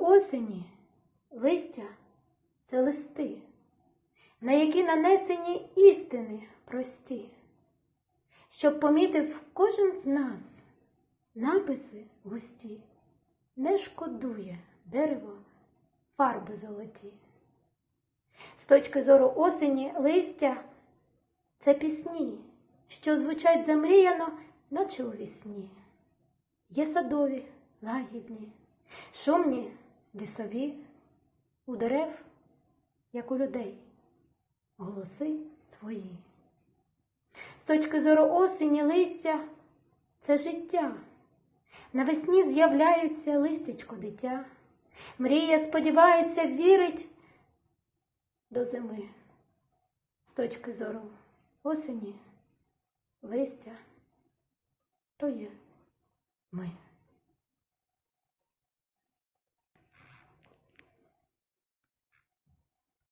осені листя це листи, на які нанесені істини прості, щоб помітив кожен з нас написи густі, не шкодує дерево фарби золоті. З точки зору осені листя це пісні, що звучать замріяно, наче у вісні. Є садові, лагідні, шумні, лісові, у дерев, як у людей, голоси свої. З точки зору осені листя це життя. Навесні з'являється листячко дитя. Мріє, сподівається, вірить до зими. З точки зору осені, листя, то є ми.